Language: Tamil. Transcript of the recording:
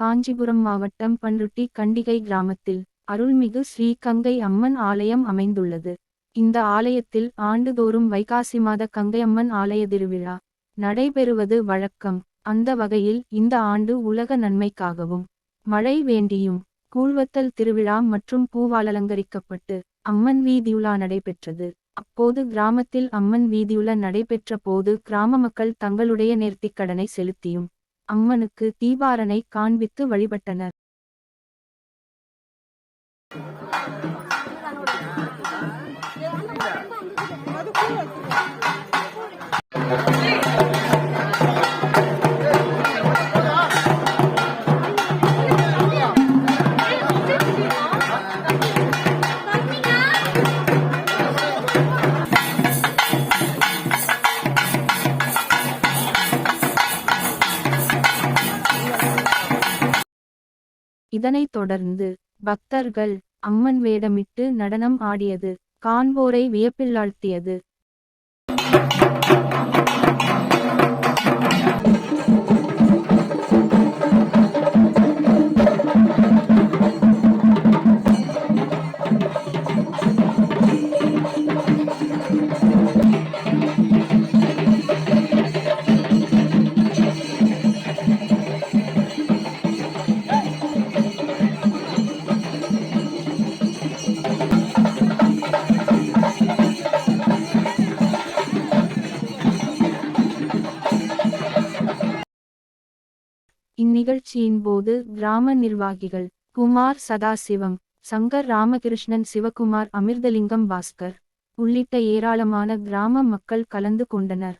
காஞ்சிபுரம் மாவட்டம் பன்ருட்டி கண்டிகை கிராமத்தில் அருள்மிகு ஸ்ரீ கங்கை அம்மன் ஆலயம் அமைந்துள்ளது. இந்த ஆலயத்தில் ஆண்டுதோறும் வைகாசி மாத கங்கையம்மன் ஆலய திருவிழா நடைபெறுவது வழக்கம். அந்த வகையில் இந்த ஆண்டு உலக நன்மைக்காகவும் மழை வேண்டியும் கூழ்வத்தல் திருவிழா மற்றும் பூவால் அலங்கரிக்கப்பட்டு அம்மன் வீதியுலா நடைபெற்றது. அப்போது கிராமத்தில் அம்மன் வீதியுலா நடைபெற்ற போது கிராம மக்கள் தங்களுடைய நேர்த்திக்கடனை செலுத்தியும் அம்மனுக்கு தீபாரனை காண்பித்து வழிபட்டனர் இதனைத் தொடர்ந்து பக்தர்கள் அம்மன் வேடமிட்டு நடனம் ஆடியது காண்போரை வியப்பில்லாழ்த்தியது இந்நிகழ்ச்சியின் போது கிராம நிர்வாகிகள் குமார் சதாசிவம் சங்கர் ராமகிருஷ்ணன் சிவகுமார் அமிர்தலிங்கம் பாஸ்கர் உள்ளிட்ட ஏராளமான கிராம மக்கள் கலந்து கொண்டனர்.